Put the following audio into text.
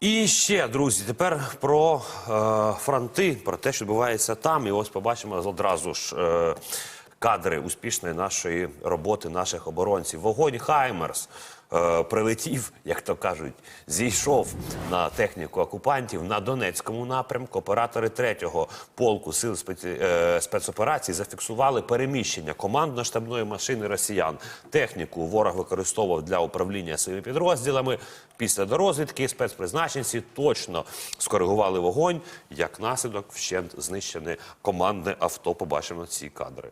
І ще, друзі, тепер про е, фронти, про те, що відбувається там. І ось побачимо одразу ж е, кадри успішної нашої роботи наших оборонців. Вогонь Хаймерс е, прилетів, як то кажуть, зійшов на техніку окупантів на Донецькому напрямку. Оператори третього полку сил спеці... е, спецоперацій зафіксували переміщення командно-штабної машини росіян. Техніку ворог використовував для управління своїми підрозділами. Після дорозвідки спецпризначенці точно скоригували вогонь. Як наслідок вщент знищене командне авто. Побачимо ці кадри.